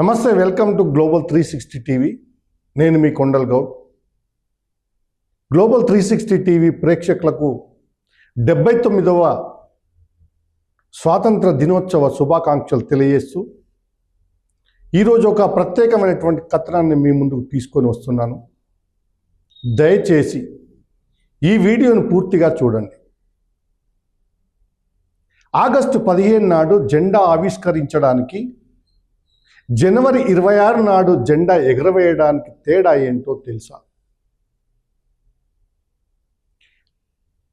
నమస్తే welcome to global three sixty TV. నేను మీ Kondal Goud. Global three sixty TV ప్రేక్షకులకు డెబ్బై తొమ్మిదవ స్వాతంత్ర దినోత్సవ శుభాకాంక్షలు తెలియజేస్తూ ఈరోజు ఒక ప్రత్యేకమైనటువంటి కథనాన్ని మీ ముందుకు తీసుకొని వస్తున్నాను. దయచేసి ఈ వీడియోను పూర్తిగా చూడండి. ఆగస్టు పదిహేను నాడు జెండా ఆవిష్కరించడానికి జనవరి ఇరవై ఆరు నాడు జెండా ఎగరవేయడానికి తేడా ఏంటో తెలుసా?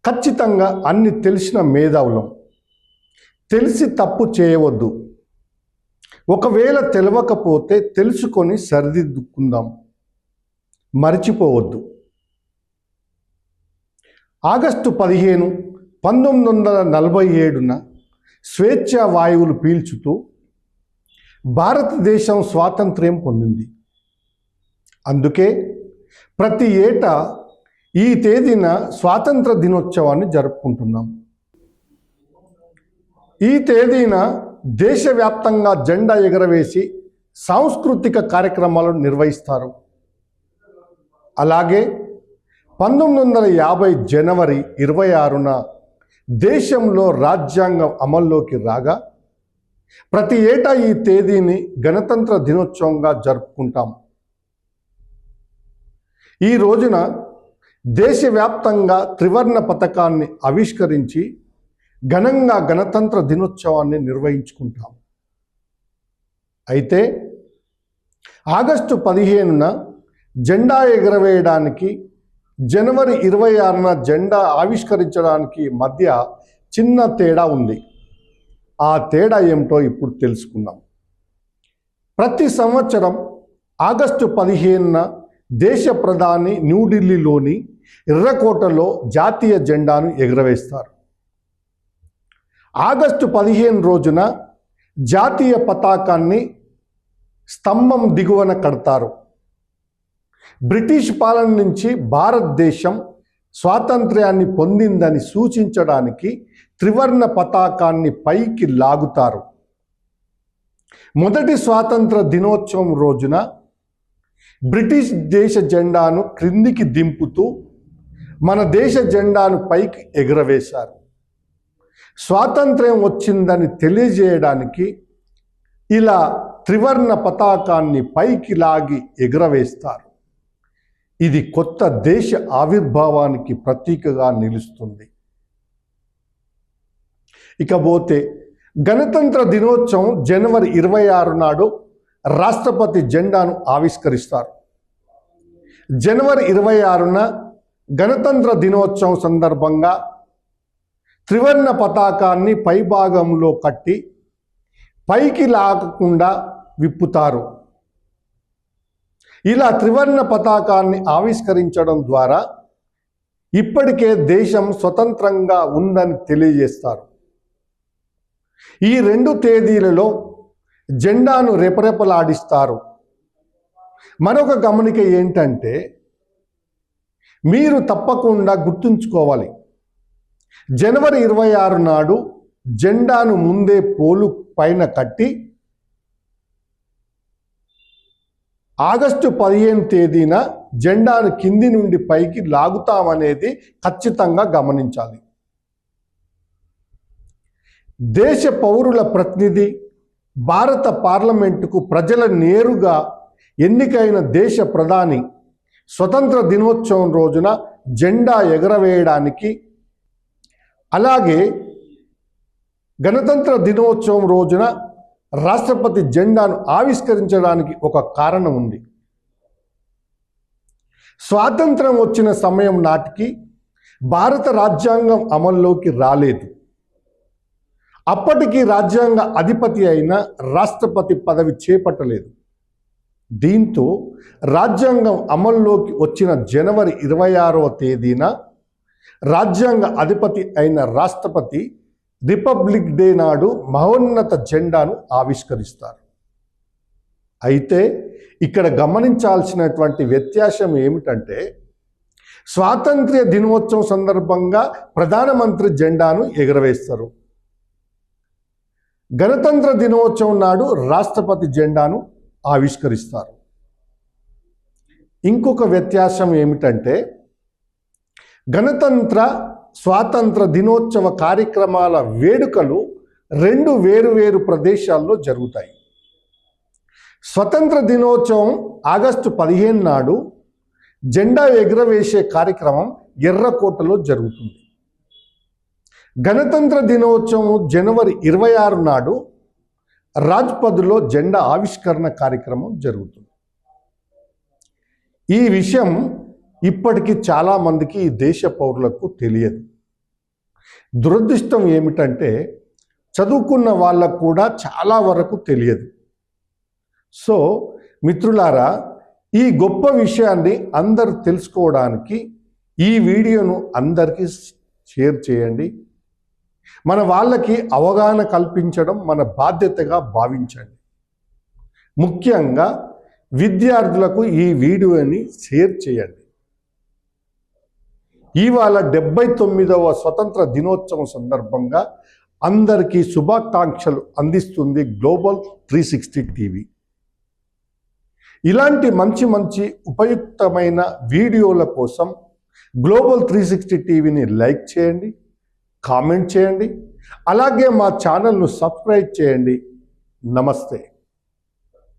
ఖచ్చితంగా అన్ని తెలిసిన మేధావులం. తెలిసి తప్పు చేయవద్దు. ఒకవేళ తెలవకపోతే తెలుసుకొని సరిదిద్దుకుందాం. మర్చిపోవద్దు. ఆగస్టు పదిహేను పంతొమ్మిది వందల నలభై ఏడున స్వేచ్ఛా వాయువులు పీల్చుతూ భారతదేశం స్వాతంత్ర్యం పొందింది. అందుకే ప్రతి ఏటా ఈ తేదీన స్వాతంత్ర దినోత్సవాన్ని జరుపుకుంటున్నాం. ఈ తేదీన దేశవ్యాప్తంగా జెండా ఎగరవేసి సాంస్కృతిక కార్యక్రమాలను నిర్వహిస్తారు. అలాగే పంతొమ్మిది వందల యాభై జనవరి ఇరవై ఆరున దేశంలో రాజ్యాంగం అమల్లోకి రాగా ప్రతి ఏటా ఈ తేదీని గణతంత్ర దినోత్సవంగా జరుపుకుంటాం. ఈ రోజున దేశవ్యాప్తంగా త్రివర్ణ పథకాన్ని ఆవిష్కరించి ఘనంగా గణతంత్ర దినోత్సవాన్ని నిర్వహించుకుంటాం. అయితే ఆగస్టు పదిహేనున జెండా ఎగరవేయడానికి జనవరి ఇరవై ఆరున జెండా ఆవిష్కరించడానికి మధ్య చిన్న తేడా ఉంది. ఆ తేడా ఏమిటో ఇప్పుడు తెలుసుకుందాం. ప్రతి సంవత్సరం ఆగస్టు పదిహేనున దేశ ప్రధాని న్యూఢిల్లీలోని ఎర్రకోటలో జాతీయ జెండాను ఎగురవేస్తారు. ఆగస్టు పదిహేను రోజున జాతీయ పతాకాన్ని స్తంభం దిగువన కడతారు. బ్రిటిష్ పాలన నుంచి భారతదేశం స్వాతంత్ర్యాన్ని పొందిందని సూచించడానికి త్రివర్ణ పతాకాన్ని పైకి లాగుతారు. మొదటి స్వాతంత్ర దినోత్సవం రోజున బ్రిటిష్ దేశ జెండాను క్రిందికి దింపుతూ మన దేశ జెండాను పైకి ఎగురవేశారు. స్వాతంత్ర్యం వచ్చిందని తెలియజేయడానికి ఇలా త్రివర్ణ పతాకాన్ని పైకి లాగి ఎగురవేస్తారు. ఇది కొత్త దేశ ఆవిర్భావానికి ప్రతీకగా నిలుస్తుంది. ఇకపోతే గణతంత్ర దినోత్సవం జనవరి ఇరవై ఆరు నాడు రాష్ట్రపతి జెండాను ఆవిష్కరిస్తారు. జనవరి ఇరవై ఆరున గణతంత్ర దినోత్సవం సందర్భంగా త్రివర్ణ పతాకాన్ని పైభాగంలో కట్టి పైకి లాగకుండా విప్పుతారు. ఇలా త్రివర్ణ పతాకాన్ని ఆవిష్కరించడం ద్వారా ఇప్పటికే దేశం స్వతంత్రంగా ఉందని తెలియజేస్తారు. ఈ రెండు తేదీలలో జెండాను రెపరెపలాడిస్తారు. మరొక గమనిక ఏంటంటే మీరు తప్పకుండా గుర్తుంచుకోవాలి. జనవరి ఇరవై ఆరు నాడు జెండాను ముందే పోలు పైన కట్టి ఆగస్టు పదిహేను తేదీన జెండాను కింది నుండి పైకి లాగుతామనేది ఖచ్చితంగా గమనించాలి. దేశ పౌరుల ప్రతినిధి భారత పార్లమెంటుకు ప్రజల నేరుగా ఎన్నికైన దేశ ప్రధాని స్వతంత్ర దినోత్సవం రోజున జెండా ఎగరవేయడానికి అలాగే గణతంత్ర దినోత్సవం రోజున రాష్ట్రపతి జెండాను ఆవిష్కరించడానికి ఒక కారణం ఉంది. స్వాతంత్రం వచ్చిన సమయం నాటికి భారత రాజ్యాంగం అమల్లోకి రాలేదు. అప్పటికి రాజ్యాంగ అధిపతి అయిన రాష్ట్రపతి పదవి చేపట్టలేదు. దీంతో రాజ్యాంగం అమల్లోకి వచ్చిన జనవరి ఇరవై ఆరవ తేదీన రాజ్యాంగ అధిపతి అయిన రాష్ట్రపతి రిపబ్లిక్ డే నాడు మహోన్నత జెండాను ఆవిష్కరిస్తారు. అయితే ఇక్కడ గమనించాల్సినటువంటి వ్యత్యాసం ఏమిటంటే స్వాతంత్ర్య దినోత్సవం సందర్భంగా ప్రధానమంత్రి జెండాను ఎగరవేస్తారు. గణతంత్ర దినోత్సవం నాడు రాష్ట్రపతి జెండాను ఆవిష్కరిస్తారు. ఇంకొక వ్యత్యాసం ఏమిటంటే గణతంత్ర స్వాతంత్ర దినోత్సవ కార్యక్రమాల వేడుకలు రెండు వేరు వేరు ప్రదేశాల్లో జరుగుతాయి. స్వతంత్ర దినోత్సవం ఆగస్టు పదిహేను నాడు జెండా ఎగురవేసే కార్యక్రమం ఎర్రకోటలో జరుగుతుంది. గణతంత్ర దినోత్సవం జనవరి ఇరవై ఆరు నాడు రాజ్పథ్లో జెండా ఆవిష్కరణ కార్యక్రమం జరుగుతుంది. ఈ విషయం ఇప్పటికీ చాలామందికి ఈ దేశ పౌరులకు తెలియదు. దురదృష్టం ఏమిటంటే చదువుకున్న వాళ్ళకు కూడా చాలా వరకు తెలియదు. సో మిత్రులారా ఈ గొప్ప విషయాన్ని అందరూ తెలుసుకోవడానికి ఈ వీడియోను అందరికీ షేర్ చేయండి. మన వాళ్ళకి అవగాహన కల్పించడం మన బాధ్యతగా భావించండి. ముఖ్యంగా విద్యార్థులకు ఈ వీడియోని షేర్ చేయండి. ఇవాళ డెబ్బై తొమ్మిదవ స్వతంత్ర దినోత్సవం సందర్భంగా అందరికీ శుభాకాంక్షలు అందిస్తుంది గ్లోబల్ త్రీ సిక్స్టీ టీవీ ఇలాంటి మంచి మంచి ఉపయుక్తమైన వీడియోల కోసం గ్లోబల్ త్రీ సిక్స్టీ టీవీని లైక్ చేయండి కామెంట్ చేయండి అలాగే మా ఛానల్ను సబ్స్క్రైబ్ చేయండి. నమస్తే.